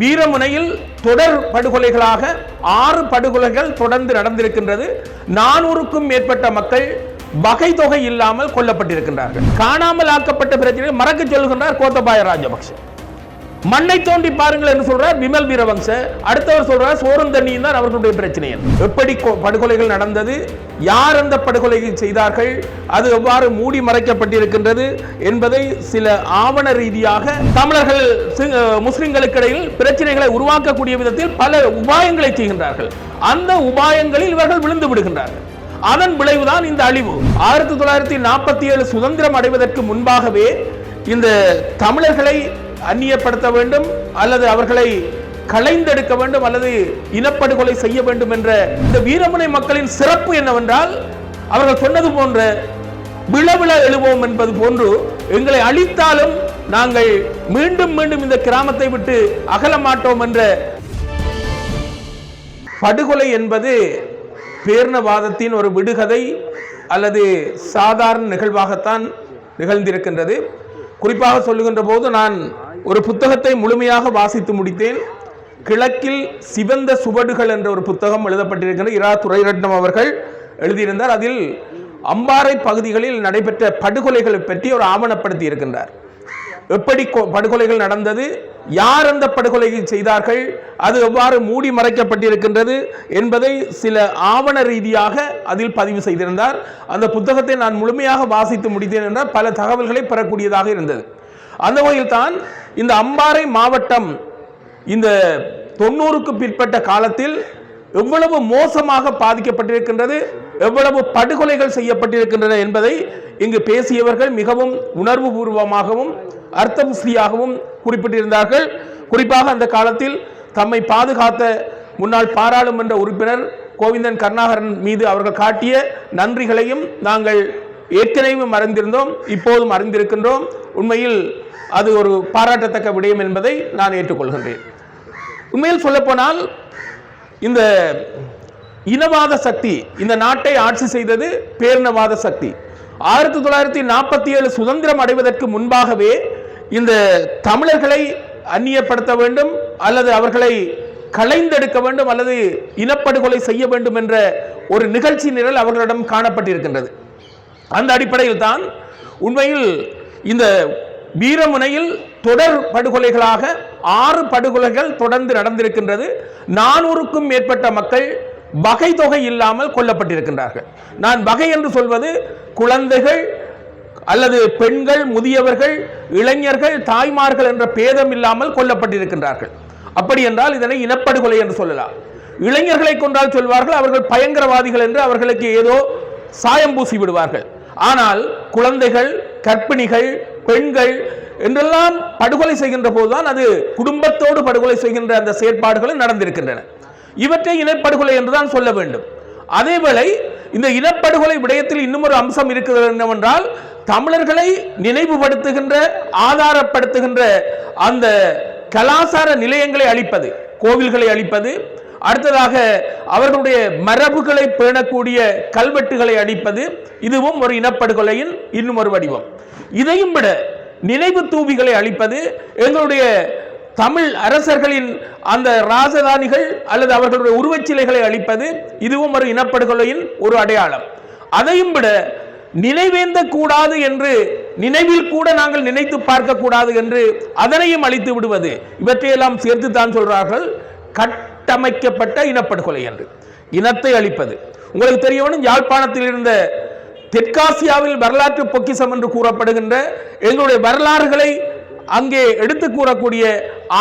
வீரமுனையில் தொடர் படுகொலைகளாக ஆறு படுகொலைகள் தொடர்ந்து நடந்திருக்கின்றது. நானூறுக்கும் மேற்பட்ட மக்கள் வகை தொகை இல்லாமல் கொல்லப்பட்டிருக்கின்றார்கள். காணாமல் ஆக்கப்பட்ட பிரச்சனை மறக்க சொல்கின்றார் கோத்தபாய ராஜபக்ஷ மண்ணை தோண்டி பாருங்கள் என்று சொல்றார் விமல் வீரவங்ச அடுத்தவர் சொல்றார் சோறும் தண்ணியும் தான் அவர்களுடைய பிரச்சனை எப்படி கொ- படுகொலைகள் நடந்தது? யார் அந்த படுகொலையை செய்தார்கள்? அது எவ்வாறு மூடி மறைக்கப்பட்டிருக்கின்றது என்பதை சில ஆவண ரீதியாக தமிழர்கள் முஸ்லிம்களுக்கு இடையில் பிரச்சனைகளை உருவாக்கக்கூடிய விதத்தில் பல உபாயங்களை செய்கின்றார்கள். அந்த உபாயங்களில் இவர்கள் விழுந்து விடுகின்றார்கள். அதன் விளைவுதான் இந்த அழிவு. ஆயிரத்தி தொள்ளாயிரத்தி நாற்பத்தி ஏழு சுதந்திரம் அடைவதற்கு முன்பாகவே இந்த தமிழர்களை அந்நியப்படுத்த வேண்டும் அல்லது அவர்களை களைந்தெடுக்க வேண்டும் அல்லது இனப்படுகொலை செய்ய வேண்டும் என்ற இந்த வீரமுனை மக்களின் சிறப்பு என்னவென்றால் அவர்கள் சொன்னது போன்ற விழவிழ எழுவோம் என்பது போன்று எங்களை அழித்தாலும் நாங்கள் மீண்டும் மீண்டும் இந்த கிராமத்தை விட்டு அகல மாட்டோம் என்ற படுகொலை என்பது பேர்ணவாதத்தின் ஒரு விடுகதை அல்லது சாதாரண நிகழ்வாகத்தான் நிகழ்ந்திருக்கின்றது. குறிப்பாக சொல்லுகின்ற போது நான் ஒரு புத்தகத்தை முழுமையாக வாசித்து முடித்தேன். கிழக்கில் சிவந்த சுவடுகள் என்ற ஒரு புத்தகம் எழுதப்பட்டிருக்கின்ற இரா துரைரட்னம் அவர்கள் எழுதியிருந்தார். அதில் அம்பாறை பகுதிகளில் நடைபெற்ற படுகொலைகளை பற்றி ஒரு ஆவணப்படுத்தி இருக்கின்றார். எப்படி கொ- படுகொலைகள் நடந்தது? யார் அந்த படுகொலையை செய்தார்கள்? அது எவ்வாறு மூடி மறைக்கப்பட்டிருக்கின்றது என்பதை சில ஆவண ரீதியாக அதில் பதிவு செய்திருந்தார். அந்த புத்தகத்தை நான் முழுமையாக வாசித்து முடித்தேன் என்றால் பல தகவல்களை பெறக்கூடியதாக இருந்தது. அந்த வகையில் தான் இந்த அம்பாறை மாவட்டம் இந்த தொண்ணூறுக்கு பிற்பட்ட காலத்தில் எவ்வளவு மோசமாக பாதிக்கப்பட்டிருக்கின்றது எவ்வளவு படுகொலைகள் செய்யப்பட்டிருக்கின்றன என்பதை இங்கு பேசியவர்கள் மிகவும் உணர்வுபூர்வமாகவும் அர்த்தபுஸ்தியாகவும் குறிப்பிட்டிருந்தார்கள். குறிப்பாக அந்த காலத்தில் தம்மை பாதுகாத்த முன்னாள் பாராளுமன்ற உறுப்பினர் கோவிந்தன் கருணாகரன் மீது அவர்கள் காட்டிய நன்றிகளையும் நாங்கள் ஏற்கனவே மறந்திருந்தோம் இப்போதும் அறிந்திருக்கின்றோம் உண்மையில் அது ஒரு பாராட்டத்தக்க விடயம் என்பதை நான் ஏற்றுக்கொள்கின்றேன். உண்மையில் சொல்லப்போனால் இந்த இனவாத சக்தி இந்த நாட்டை ஆட்சி செய்தது பேரினவாத சக்தி. ஆயிரத்தி தொள்ளாயிரத்தி நாற்பத்தி ஏழு சுதந்திரம் அடைவதற்கு முன்பாகவே இந்த தமிழர்களை அந்நியப்படுத்த வேண்டும் அல்லது அவர்களை களைந்தெடுக்க வேண்டும் அல்லது இனப்படுகொலை செய்ய வேண்டும் என்ற ஒரு நிகழ்ச்சி நிரல் அவர்களிடம் காணப்பட்டிருக்கின்றது. அந்த அடிப்படையில் தான் உண்மையில் இந்த வீரமுனையில் தொடர் படுகொலைகளாக ஆறு படுகொலைகள் தொடர்ந்து நடந்திருக்கின்றது. நானூறுக்கும் மேற்பட்ட மக்கள் வகை தொகை இல்லாமல் கொல்லப்பட்டிருக்கின்றார்கள். நான் வகை என்று சொல்வது குழந்தைகள் அல்லது பெண்கள் முதியவர்கள் இளைஞர்கள் தாய்மார்கள் என்ற பேதம் இல்லாமல் கொல்லப்பட்டிருக்கின்றார்கள். அப்படி என்றால் இதனை இனப்படுகொலை என்று சொல்லலாம். இளைஞர்களை கொண்டால் சொல்வார்கள் அவர்கள் பயங்கரவாதிகள் என்று அவர்களுக்கு ஏதோ சாயம் பூசி விடுவார்கள். ஆனால் குழந்தைகள் கர்ப்பிணிகள் பெண்கள் என்றெல்லாம் படுகொலை செய்கின்ற போதுதான் அது குடும்பத்தோடு படுகொலை செய்கின்ற அந்த செயற்பாடுகளும் நடந்திருக்கின்றன. இவற்றை இனப்படுகொலை என்றுதான் சொல்ல வேண்டும். அதேவேளை இந்த இனப்படுகொலை விடயத்தில் இன்னும் ஒரு அம்சம் இருக்கிறது என்னவென்றால் தமிழர்களை நினைவுபடுத்துகின்ற ஆதாரப்படுத்துகின்ற அந்த கலாசார நிலையங்களை அழிப்பது கோவில்களை அழிப்பது அடுத்ததாக அவர்களுடைய மரபுகளை பேணக்கூடிய கல்வெட்டுகளை அழிப்பது இதுவும் ஒரு இனப்படுகொலையின் இன்னும் ஒரு வடிவம். இதையும் விட நினைவு தூவிகளை அழிப்பது எங்களுடைய தமிழ் அரசர்களின் அந்த ராஜதானிகள் அல்லது அவர்களுடைய உருவச்சிலைகளை அழிப்பது இதுவும் ஒரு இனப்படுகொலையின் ஒரு அடையாளம். அதையும் விட நினைவேந்த கூடாது என்று நினைவில் கூட நாங்கள் நினைத்து பார்க்க கூடாது என்று அதனையும் அழித்து விடுவது இவற்றையெல்லாம் சேர்த்து தான் சொல்றார்கள் கட்டமைக்கப்பட்ட இனப்படுகொலை என்று. இனத்தை அழிப்பது. உங்களுக்கு தெரியவனும் யாழ்ப்பாணத்தில் இருந்த தெற்காசியாவில் வரலாற்று பொக்கிசம் என்று கூறப்படுகின்ற எங்களுடைய வரலாறுகளை அங்கே எடுத்து கூறக்கூடிய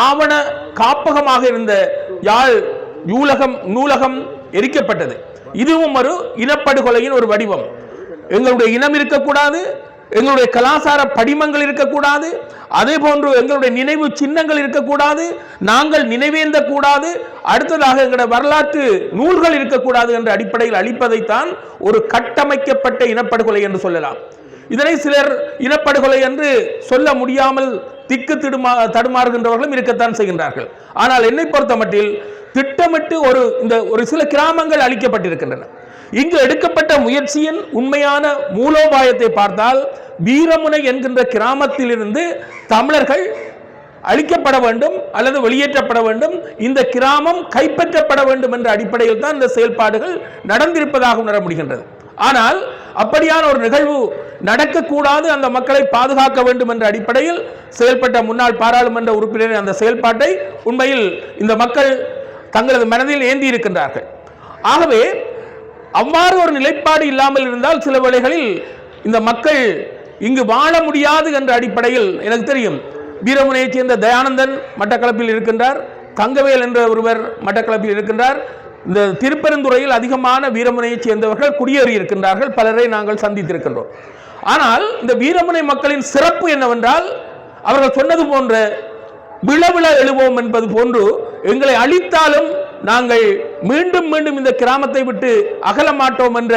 ஆவண காப்பகமாக இருந்த யாழ் நூலகம் நூலகம் எரிக்கப்பட்டது. இதுவும் ஒரு இனப்படுகொலையின் ஒரு வடிவம். எங்களுடைய இனம் இருக்கக்கூடாது எங்களுடைய கலாச்சார படிமங்கள் இருக்கக்கூடாது அதே போன்று எங்களுடைய நினைவு சின்னங்கள் இருக்கக்கூடாது நாங்கள் நினைவேந்த கூடாது அடுத்ததாக எங்களுடைய வரலாற்று நூல்கள் இருக்கக்கூடாது என்ற அடிப்படையில் அளிப்பதைத்தான் ஒரு கட்டமைக்கப்பட்ட இனப்படுகொலை என்று சொல்லலாம். இதனை சிலர் இனப்படுகொலை என்று சொல்ல முடியாமல் திக்கு திடுமா தடுமாறுகின்றவர்களும் இருக்கத்தான் செய்கின்றார்கள். ஆனால் என்னை பொறுத்த மட்டில் திட்டமிட்டு ஒரு இந்த ஒரு சில கிராமங்கள் அளிக்கப்பட்டிருக்கின்றன இங்கு எடுக்கப்பட்ட முயற்சியின் உண்மையான மூலோபாயத்தை பார்த்தால் வீரமுனை என்கின்ற கிராமத்திலிருந்து தமிழர்கள் அழிக்கப்பட வேண்டும் அல்லது வெளியேற்றப்பட வேண்டும். இந்த கிராமம் கைப்பற்றப்பட வேண்டும் என்ற அடிப்படையில் தான் இந்த செயல்பாடுகள் நடந்திருப்பதாக உணர முடிகின்றது ஆனால் அப்படியான ஒரு நிகழ்வு நடக்கக்கூடாது அந்த மக்களை பாதுகாக்க வேண்டும் என்ற அடிப்படையில் செயல்பட்ட முன்னாள் பாராளுமன்ற உறுப்பினரின் அந்த செயல்பாட்டை உண்மையில் இந்த மக்கள் தங்களது மனதில் ஏந்தி இருக்கின்றார்கள். ஆகவே அவ்வாறு ஒரு நிலைப்பாடு இல்லாமல் இருந்தால் சில வேளைகளில் இந்த மக்கள் இங்கு வாழ முடியாது என்ற அடிப்படையில் எனக்கு தெரியும். வீரமுனையைச் சேர்ந்த தயானந்தன் மட்டக்களப்பில் இருக்கின்றார். தங்கவேல் என்ற ஒருவர் மட்டக்களப்பில் இருக்கின்றார். இந்த திருப்பெருந்துறையில் அதிகமான வீரமுனையைச் சேர்ந்தவர்கள் குடியேறி இருக்கின்றார்கள். பலரை நாங்கள் சந்தித்திருக்கின்றோம். ஆனால் இந்த வீரமுனை மக்களின் சிறப்பு என்னவென்றால் அவர்கள் சொன்னது போன்ற விளவிள எழுவோம் என்பது போன்று எங்களை அழித்தாலும் நாங்கள் மீண்டும் மீண்டும் இந்த கிராமத்தை விட்டு அகல மாட்டோம் என்ற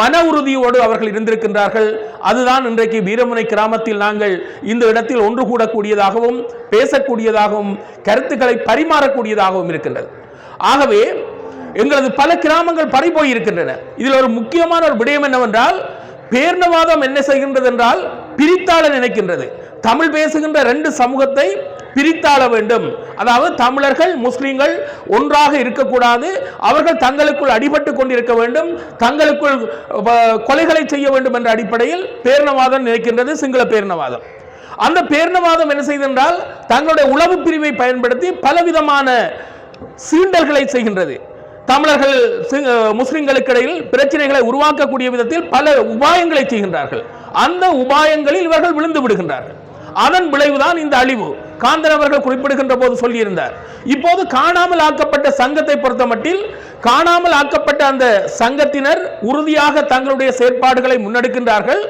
மன உறுதியோடு அவர்கள் இருந்திருக்கின்றார்கள். அதுதான் இன்றைக்கு வீரமுனை கிராமத்தில் நாங்கள் இந்த இடத்தில் ஒன்று கூடக்கூடியதாகவும் பேசக்கூடியதாகவும் கருத்துக்களை பரிமாறக்கூடியதாகவும் இருக்கின்றது. ஆகவே எங்களது பல கிராமங்கள் பறிபோய் இருக்கின்றன இதில் ஒரு முக்கியமான ஒரு விடயம் என்னவென்றால் பேர்ணவாதம் என்ன செய்கின்றது என்றால் பிரித்தாள நினைக்கின்றது. தமிழ் பேசுகின்ற ரெண்டு சமூகத்தை பிரித்தாள வேண்டும். அதாவது தமிழர்கள் முஸ்லிம்கள் ஒன்றாக இருக்கக்கூடாது. அவர்கள் தங்களுக்குள் அடிபட்டு கொண்டிருக்க வேண்டும். தங்களுக்குள் கொலைகளை செய்ய வேண்டும் என்ற அடிப்படையில் பேரணவாதம் நினைக்கின்றது சிங்கள பேரணவாதம் அந்த பேரணவாதம் என்ன செய்தென்றால் தங்களுடைய உளவு பிரிவை பயன்படுத்தி பலவிதமான சீண்டல்களை செய்கின்றது. தமிழர்கள் முஸ்லிம்களுக்கு இடையில் பிரச்சனைகளை உருவாக்கக்கூடிய விதத்தில் பல உபாயங்களை செய்கின்றார்கள். அந்த உபாயங்களில் இவர்கள் விழுந்து விடுகின்றார்கள். அதன் விளைவுதான் இந்த அழிவு. காந்தன் அவர்கள் குறிப்பிடுகின்ற போது சொல்லியிருந்தார். இப்போது காணாமல் ஆக்கப்பட்ட சங்கத்தை பொறுத்தமட்டில் காணாமல் ஆக்கப்பட்ட அந்த சங்கத்தினர் உறுதியாக தங்களுடைய செயற்பாடுகளை முன்னெடுக்கின்றார்கள்.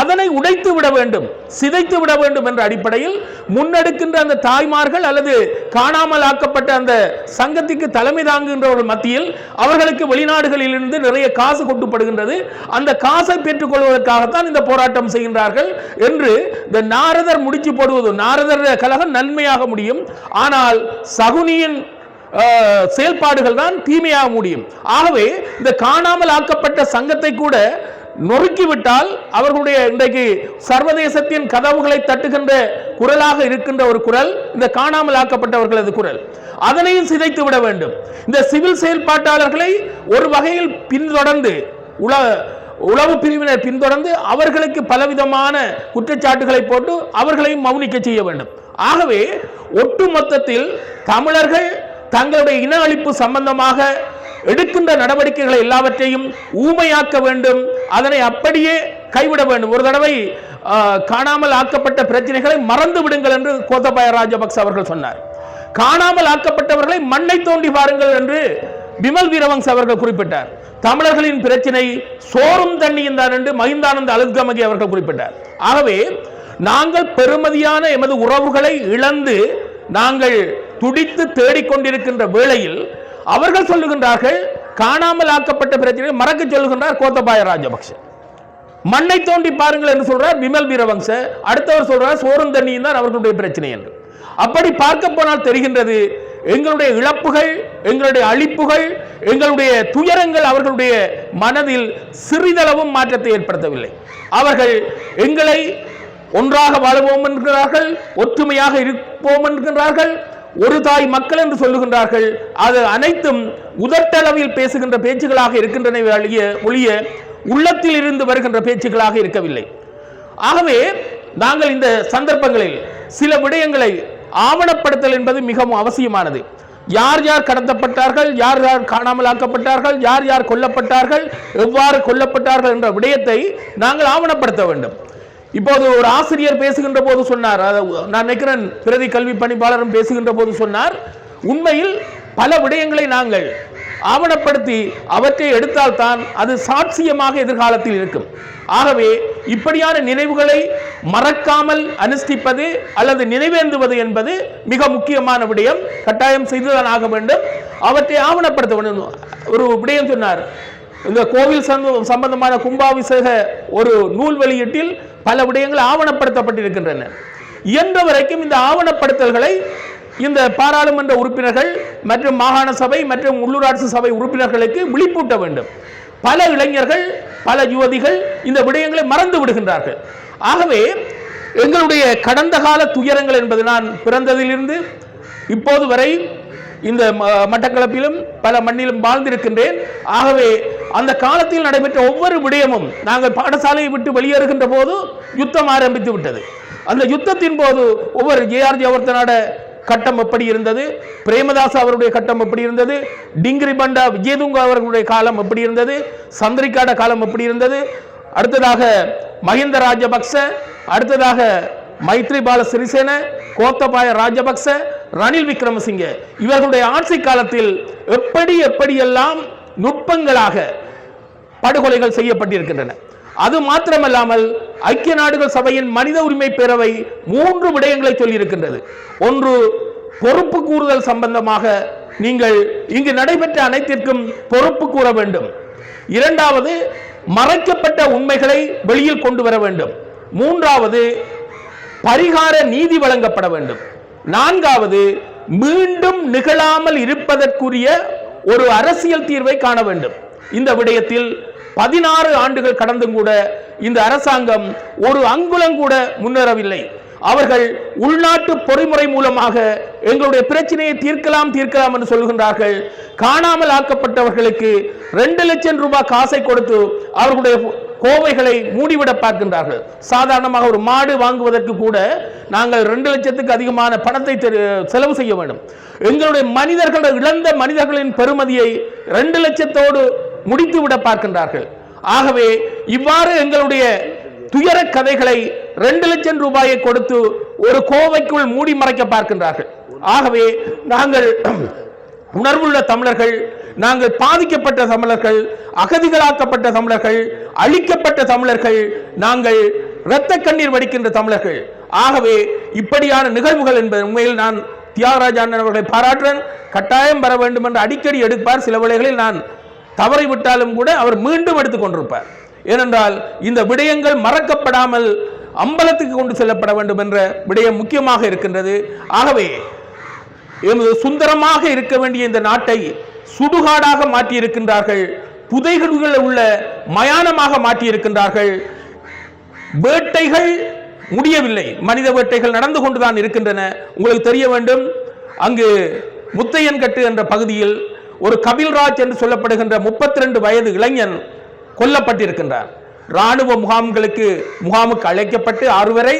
அதனை உடைத்து விட வேண்டும் சிதைத்து விட வேண்டும் என்ற அடிப்படையில் முன்னெடுக்கின்ற அந்த தாய்மார்கள் அல்லது காணாமல் ஆக்கப்பட்ட அந்த சங்கத்திற்கு தலைமை தாங்குகின்றவர்கள் மத்தியில் அவர்களுக்கு வெளிநாடுகளில் இருந்து நிறைய காசு கொட்டுப்படுகின்றது. அந்த காசை பெற்றுக் கொள்வதற்காகத்தான் இந்த போராட்டம் செய்கின்றார்கள் என்று இந்த நாரதர் முடிச்சு போடுவது. நாரதர் கழகம் நன்மையாக முடியும். ஆனால் சகுனியின் செயல்பாடுகள் தான் தீமையாக முடியும். ஆகவே இந்த காணாமல் ஆக்கப்பட்ட சங்கத்தை கூட நொறுக்கிவிட்டால் அவர்களுடைய இன்றைக்கு சர்வதேசத்தின் கதவுகளை தட்டுகின்ற குரலாக இருக்கின்ற ஒரு குரல் இந்த காணாமல் ஆக்கப்பட்டவர்களது குரல். அதனையும் சிதைத்து விட வேண்டும். இந்த சிவில் செயல்பாட்டாளர்களை ஒரு வகையில் பின்தொடர்ந்து உல உளவு பிரிவினர் பின்தொடர்ந்து அவர்களுக்கு பலவிதமான குற்றச்சாட்டுகளை போட்டு அவர்களையும் மௌனிக்க செய்ய வேண்டும். ஆகவே ஒட்டுமொத்தத்தில் தமிழர்கள் தங்களுடைய இன அழிப்பு சம்பந்தமாக எடுக்கின்ற நடவடிக்கைகளை எல்லாவற்றையும் ஊமையாக்க வேண்டும். அதனை அப்படியே கைவிட வேண்டும். ஒரு தடவை காணாமல் ஆக்கப்பட்ட பிரச்சனைகளை மறந்து விடுங்கள் என்று கோத்தபாய ராஜபக்ச அவர்கள் சொன்னார். காணாமல் ஆக்கப்பட்டவர்களை மண்ணை தோண்டி பாருங்கள் என்று விமல் வீரவங்ச அவர்கள் குறிப்பிட்டார். தமிழர்களின் பிரச்சனை சோறும் தண்ணியும் தான் என்று மகிந்தானந்த அலுத்கமகி அவர்கள் குறிப்பிட்டார். ஆகவே நாங்கள் பெருமதியான எமது உறவுகளை இழந்து நாங்கள் துடித்து தேடிக்கொண்டிருக்கின்ற வேளையில் அவர்கள் சொல்லுகின்றார்கள் காணாமல் ஆக்கப்பட்ட பிரச்சனையை மறக்க சொல்லுகின்றார் கோத்தபாய ராஜபக்ஷ. மண்ணை தோண்டி பாருங்கள் என்று சொல்றார் விமல் வீரவங்ச அடுத்தவர் சொல்றார் சோறும் தண்ணியும் தான் அவர்களுடைய பிரச்சனை என்று. அப்படி பார்க்க போனால் தெரிகின்றது எங்களுடைய இழப்புகள் எங்களுடைய அழிப்புகள் எங்களுடைய துயரங்கள் அவர்களுடைய மனதில் சிறிதளவும் மாற்றத்தை ஏற்படுத்தவில்லை. அவர்கள் எங்களை ஒன்றாக வாழுவோம் என்கிறார்கள் ஒற்றுமையாக இருப்போம் என்கிறார்கள் ஒரு தாய் மக்கள் என்று சொல்லுகின்றார்கள். அது அனைத்தும் உதட்டளவில் பேசுகின்ற பேச்சுகளாக இருக்கின்றன ஒழிய ஒழிய உள்ளத்தில் இருந்து வருகின்ற பேச்சுகளாக இருக்கவில்லை. ஆகவே நாங்கள் இந்த சந்தர்ப்பங்களில் சில விடயங்களை ஆவணப்படுத்தல் என்பது மிகவும் அவசியமானது. யார் யார் கடத்தப்பட்டார்கள் யார் யார் காணாமல் ஆக்கப்பட்டார்கள் யார் யார் கொல்லப்பட்டார்கள் எவ்வாறு கொல்லப்பட்டார்கள் என்ற விடயத்தை நாங்கள் ஆவணப்படுத்த வேண்டும். இப்போது ஒரு ஆசிரியர் பேசுகின்ற போது சொன்னார் நான் நினைக்கிறேன் பிரதி கல்வி பணிப்பாளரும் பேசுகின்ற போது சொன்னார் உண்மையில் பல விடயங்களை நாங்கள் ஆவணப்படுத்தி அவற்றை எடுத்தால் தான் அது சாட்சியமாக எதிர்காலத்தில் இருக்கும். ஆகவே இப்படியான நினைவுகளை மறக்காமல் அனுஷ்டிப்பது அல்லது நினைவேந்துவது என்பது மிக முக்கியமான விடயம். கட்டாயம் செய்துதான் ஆக வேண்டும். அவற்றை ஆவணப்படுத்த வேண்டும் ஒரு விடயம் சொன்னார். இந்த கோவில் சம்பந்தமான கும்பாபிஷேக ஒரு நூல் வெளியீட்டில் பல விடயங்கள் ஆவணப்படுத்தப்பட்டிருக்கின்றன. இயன்ற வரைக்கும் இந்த ஆவணப்படுத்தல்களை இந்த பாராளுமன்ற உறுப்பினர்கள் மற்றும் மாகாண சபை மற்றும் உள்ளூராட்சி சபை உறுப்பினர்களுக்கு விழிப்பூட்ட வேண்டும். பல இளைஞர்கள் பல யுவதிகள் இந்த விடயங்களை மறந்து விடுகின்றார்கள். ஆகவே எங்களுடைய கடந்த கால துயரங்கள் என்பது நான் பிறந்ததிலிருந்து இப்போது வரை இந்த ம- மட்டக்களப்பிலும் பல மண்ணிலும் வாழ்ந்திருக்கின்றேன். ஆகவே அந்த காலத்தில் நடைபெற்ற ஒவ்வொரு விடயமும் நாங்கள் பாடசாலையை விட்டு வெளியேறுகின்ற போது யுத்தம் ஆரம்பித்து விட்டது. அந்த யுத்தத்தின் போது ஒவ்வொரு ஜேஆர் ஜெயவர்த்தனோட கட்டம் எப்படி இருந்தது? பிரேமதாஸ் அவருடைய கட்டம் எப்படி இருந்தது? டிங்கிரி பண்டா விஜயதுங்க அவர்களுடைய காலம் எப்படி இருந்தது? சந்திரிக்காட காலம் எப்படி இருந்தது? அடுத்ததாக மஹிந்த ராஜபக்ச அடுத்ததாக மைத்ரிபால சிறிசேன கோத்தபாய ராஜபக்ச ரணில் விக்ரமசிங்க. இவர்களுடைய ஆட்சி காலத்தில் எப்படி எப்படியெல்லாம் நுட்பங்களாக படுகொலைகள் செய்யப்பட்டிருக்கின்றன. அது மாத்திரமல்லாமல் ஐக்கிய நாடுகள் சபையின் மனித உரிமை பேரவை மூன்று விடயங்களை சொல்லியிருக்கின்றது. ஒன்று பொறுப்பு கூறுதல் சம்பந்தமாக நீங்கள் இங்கு நடைபெற்ற அனைத்திற்கும் பொறுப்பு கூற வேண்டும். இரண்டாவது மறைக்கப்பட்ட உண்மைகளை வெளியில் கொண்டு வர வேண்டும். மூன்றாவது பரிகார நீதி வழங்கப்பட வேண்டும். நான்காவது மீண்டும் நிகழாமல் இருப்பதற்குரிய ஒரு அரசியல் தீர்வை காண வேண்டும். இந்த விடயத்தில் பதினாறு ஆண்டுகள் கடந்தும் கூட இந்த அரசாங்கம் ஒரு அங்குலம் கூட முன்னேறவில்லை. அவர்கள் உள்நாட்டு பொறிமுறை மூலமாக எங்களுடைய பிரச்சனையை தீர்க்கலாம் தீர்க்கலாம் என்று சொல்கின்றார்கள். காணாமல் ஆக்கப்பட்டவர்களுக்கு ரெண்டு லட்சம் ரூபாய் காசை கொடுத்து அவர்களுடைய கோவைகளை மூடிவிட பார்க்கின்றார்கள். சாதாரணமாக ஒரு மாடு வாங்குவதற்கு கூட நாங்கள் ரெண்டு லட்சத்துக்கு அதிகமான பணத்தை செலவு செய்ய வேண்டும். எங்களுடைய மனிதர்கள் இழந்த மனிதர்களின் பெருமதியை ரெண்டு லட்சத்தோடு முடித்து விட பார்க்கின்றார்கள். ஆகவே இவ்வாறு எங்களுடைய துயர கதைகளை ரெண்டு லட்சம் ரூபாயை கொடுத்து ஒரு கோவைக்குள் மூடி மறைக்க பார்க்கின்றார்கள். ஆகவே நாங்கள் உணர்வுள்ள தமிழர்கள் நாங்கள் பாதிக்கப்பட்ட தமிழர்கள் அகதிகளாக்கப்பட்ட தமிழர்கள் அழிக்கப்பட்ட தமிழர்கள் நாங்கள் இரத்த கண்ணீர் வடிக்கின்ற தமிழர்கள். ஆகவே இப்படியான நிகழ்வுகள் என்பது உண்மையில் நான் தியாகராஜன் அவர்களை பாராட்டுறேன். கட்டாயம் வர வேண்டும் என்று அடிக்கடி எடுப்பார். சில வேளைகளில் நான் தவறி விட்டாலும் கூட அவர் மீண்டும் எடுத்துக் கொண்டிருப்பார். ஏனென்றால் இந்த விடயங்கள் மறக்கப்படாமல் அம்பலத்துக்கு கொண்டு செல்லப்பட வேண்டும் என்ற விடயம் முக்கியமாக இருக்கின்றது. ஆகவே எமது சுந்தரமாக இருக்க வேண்டிய இந்த நாட்டை சுடுகாடாக மாற்றியிருக்கின்றார்கள். புதைகளில் உள்ள மயானமாக மாற்றியிருக்கின்றார்கள். வேட்டைகள் முடியவில்லை. மனித வேட்டைகள் நடந்து கொண்டுதான் இருக்கின்றன. உங்களுக்கு தெரிய வேண்டும் அங்கு முத்தையன்கட்டு என்ற பகுதியில் ஒரு கபில்ராஜ் என்று சொல்லப்படுகின்ற 32 வயது இளைஞன் கொல்லப்பட்டிருக்கின்றார். இராணுவ முகாம்களுக்கு முகாமுக்கு அழைக்கப்பட்டு ஆறுவரை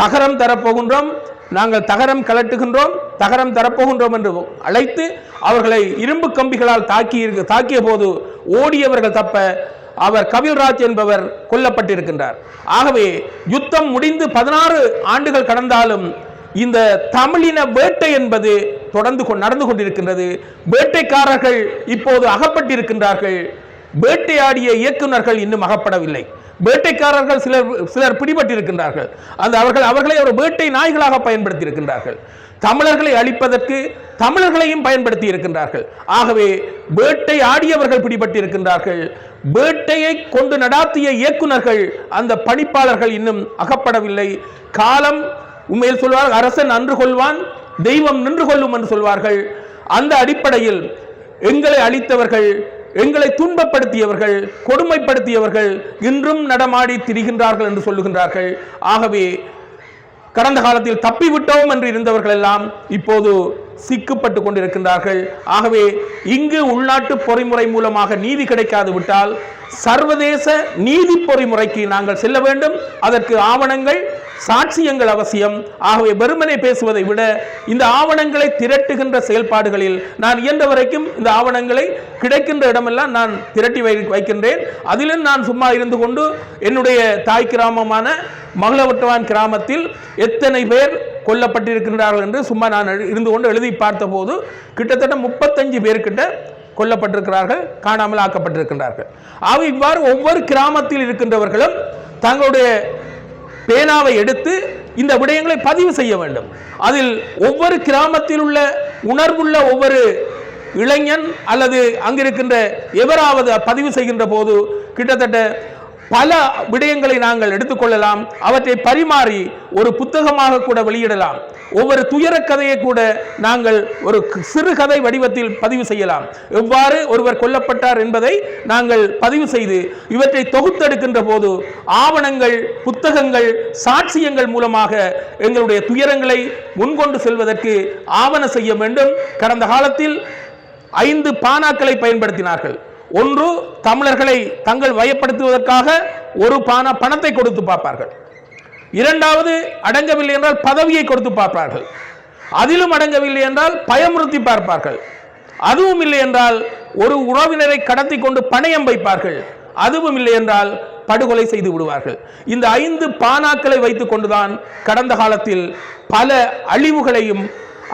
தகரம் தரப்போகின்றோம். நாங்கள் தகரம் கலட்டுகின்றோம் தகரம் தரப்போகின்றோம் என்று அழைத்து அவர்களை இரும்பு கம்பிகளால் தாக்கி தாக்கிய போது ஓடியவர்கள் தப்ப அவர் கபில்ராஜ் என்பவர் கொல்லப்பட்டிருக்கின்றார். ஆகவே யுத்தம் முடிந்து பதினாறு ஆண்டுகள் கடந்தாலும் இந்த தமிழின வேட்டை என்பது தொடர்ந்து நடந்து கொண்டிருக்கின்றது. வேட்டைக்காரர்கள் இப்போது அகப்பட்டிருக்கின்றார்கள். வேட்டையாடிய இயக்குனர்கள் இன்னும் அகப்படவில்லை. வேட்டைக்காரர்கள் சிலர் சிலர் பிடிபட்டிருக்கின்றார்கள். அந்த அவர்கள் அவர்களை ஒரு வேட்டை நாய்களாக பயன்படுத்தி இருக்கின்றார்கள் தமிழர்களை அழிப்பதற்கு தமிழர்களையும் பயன்படுத்தி இருக்கின்றார்கள் ஆகவே வேட்டை ஆடியவர்கள் பிடிபட்டு இருக்கின்றார்கள் வேட்டையை கொண்டு நடாத்திய இயக்குனர்கள் அந்த பணிப்பாளர்கள் இன்னும் அகப்படவில்லை. காலம் உண்மையில் சொல்வார் அரசன் அன்று கொள்வான் தெய்வம் நின்று கொள்ளும் என்று சொல்வார்கள். அந்த அடிப்படையில் எங்களை அழித்தவர்கள் எங்களை துன்பப்படுத்தியவர்கள் கொடுமைப்படுத்தியவர்கள் இன்றும் நடமாடி திரிகின்றார்கள் என்று சொல்லுகின்றார்கள். ஆகவே கடந்த காலத்தில் தப்பிவிட்டோம் என்று இருந்தவர்கள் எல்லாம் இப்போது சிக்கப்பட்டு கொண்டிருக்கின்றார்கள். ஆகவே இங்கு உள்நாட்டு பொறிமுறை மூலமாக நீதி கிடைக்காது விட்டால் சர்வதேச நீதி பொறிமுறைக்கு நாங்கள் செல்ல வேண்டும். அதற்கு ஆவணங்கள் சாட்சியங்கள் அவசியம். ஆகவே வெறுமனை பேசுவதை விட இந்த ஆவணங்களை திரட்டுகின்ற செயல்பாடுகளில் நான் இயன்ற வரைக்கும் இந்த ஆவணங்களை கிடைக்கின்ற இடமெல்லாம் நான் திரட்டி வை வைக்கின்றேன். அதிலும் நான் சும்மா இருந்து கொண்டு என்னுடைய தாய் கிராமமான மகளவட்டவான் கிராமத்தில் எத்தனை பேர் கொல்லப்பட்டிருக்கின்றார்கள் என்று சும்மா நான் இருந்து கொண்டு எழுதி பார்த்தபோது கிட்டத்தட்ட முப்பத்தஞ்சு பேர்கிட்ட கொல்லப்பட்டிருக்கிறார்கள் காணாமல் ஆக்கப்பட்டிருக்கின்றார்கள். ஆக இவ்வாறு ஒவ்வொரு கிராமத்தில் இருக்கின்றவர்களும் தங்களுடைய பேனாவை எடுத்து இந்த விடயங்களை பதிவு செய்ய வேண்டும். அதில் ஒவ்வொரு கிராமத்தில் உள்ள உணர்வுள்ள ஒவ்வொரு இளைஞன் அல்லது அங்கிருக்கின்ற எவராவது பதிவு செய்கின்ற போது கிட்டத்தட்ட பல விடயங்களை நாங்கள் எடுத்துக்கொள்ளலாம். அவற்றை பரிமாறி ஒரு புத்தகமாக கூட வெளியிடலாம். ஒவ்வொரு துயர கதையை கூட நாங்கள் ஒரு சிறுகதை வடிவத்தில் பதிவு செய்யலாம். எவ்வாறு ஒருவர் கொல்லப்பட்டார் என்பதை நாங்கள் பதிவு செய்து இவற்றை தொகுத்தெடுக்கின்ற போது ஆவணங்கள் புத்தகங்கள் சாட்சியங்கள் மூலமாக எங்களுடைய துயரங்களை முன்கொண்டு செல்வதற்கு ஆவண செய்ய வேண்டும். கடந்த காலத்தில் ஐந்து பானாக்களை பயன்படுத்தினார்கள். ஒன்று தமிழர்களை தங்கள் வயப்படுத்துவதற்காக ஒரு பானா பணத்தை கொடுத்து பார்ப்பார்கள். இரண்டாவது அடங்கவில்லை என்றால் பதவியை கொடுத்து பார்ப்பார்கள். அதிலும் அடங்கவில்லை என்றால் பயமுறுத்தி பார்ப்பார்கள். அதுவும் இல்லை என்றால் ஒரு உறவினரை கடத்தி கொண்டு பணயம் வைப்பார்கள். அதுவும் இல்லை என்றால் படுகொலை செய்து விடுவார்கள். இந்த ஐந்து பானாக்களை வைத்துக் கொண்டுதான் கடந்த காலத்தில் பல அழிவுகளையும்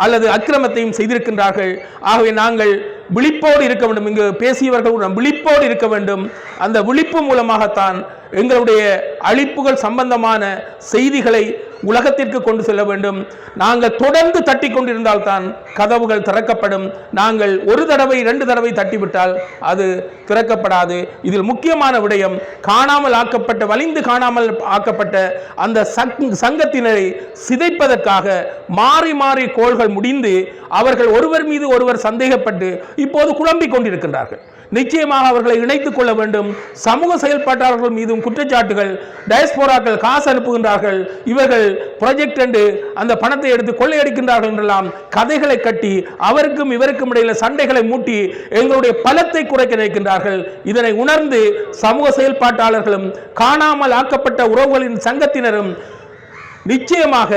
அல்லது அக்கிரமத்தையும் செய்திருக்கின்றார்கள். ஆகவே நாங்கள் விழிப்போடு இருக்க வேண்டும். இங்கு பேசியவர்கள் விழிப்போடு இருக்க வேண்டும். அந்த விழிப்பு மூலமாகத்தான் எங்களுடைய அழிப்புகள் சம்பந்தமான செய்திகளை உலகத்திற்கு கொண்டு செல்ல வேண்டும். நாங்கள் தொடர்ந்து தட்டி கொண்டிருந்தால்தான் கதவுகள் திறக்கப்படும். நாங்கள் ஒரு தடவை இரண்டு தடவை தட்டிவிட்டால் அது திறக்கப்படாது. இதில் முக்கியமான விடயம் காணாமல் ஆக்கப்பட்ட வலிந்து காணாமல் ஆக்கப்பட்ட அந்த சங்- சங்கத்தினரை சிதைப்பதற்காக மாறி மாறி கோள்கள் முடிந்து அவர்கள் ஒருவர் மீது ஒருவர் சந்தேகப்பட்டு இப்போது குழம்பிக் கொண்டிருக்கின்றார்கள். நிச்சயமாக அவர்களை இணைத்துக் கொள்ள வேண்டும். சமூக செயல்பாட்டாளர்கள் மீதும் குற்றச்சாட்டுகள் டயஸ்போராக்கள் காசு அனுப்புகின்றார்கள். இவர்கள் ப்ரொஜெக்ட் என்று அந்த பணத்தை எடுத்து கொள்ளையடிக்கின்றார்கள் என்றெல்லாம் கதைகளை கட்டி அவருக்கும் இவருக்கும் இடையில சண்டைகளை மூட்டி எங்களுடைய பலத்தை குறைக்க நினைக்கின்றார்கள். இதனை உணர்ந்து சமூக செயல்பாட்டாளர்களும் காணாமல் ஆக்கப்பட்ட உறவுகளின் சங்கத்தினரும் நிச்சயமாக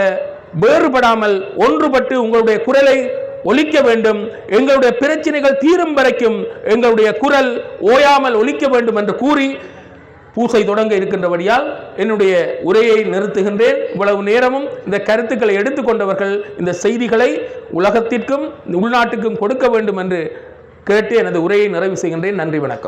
வேறுபடாமல் ஒன்றுபட்டு உங்களுடைய குரலை ஒழிக்க வேண்டும். எங்களுடைய பிரச்சனைகள் தீரும் வரைக்கும் எங்களுடைய குரல் ஓயாமல் ஒலிக்க வேண்டும் என்று கூறி பூசை தொடங்க இருக்கின்றபடியால் என்னுடைய உரையை நிறுத்துகின்றேன். இவ்வளவு நேரமும் இந்த கருத்துக்களை எடுத்துக்கொண்டவர்கள் இந்த செய்திகளை உலகத்திற்கும் உள்நாட்டுக்கும் கொடுக்க வேண்டும் என்று கேட்டு எனது உரையை நிறைவு செய்கின்றேன். நன்றி வணக்கம்.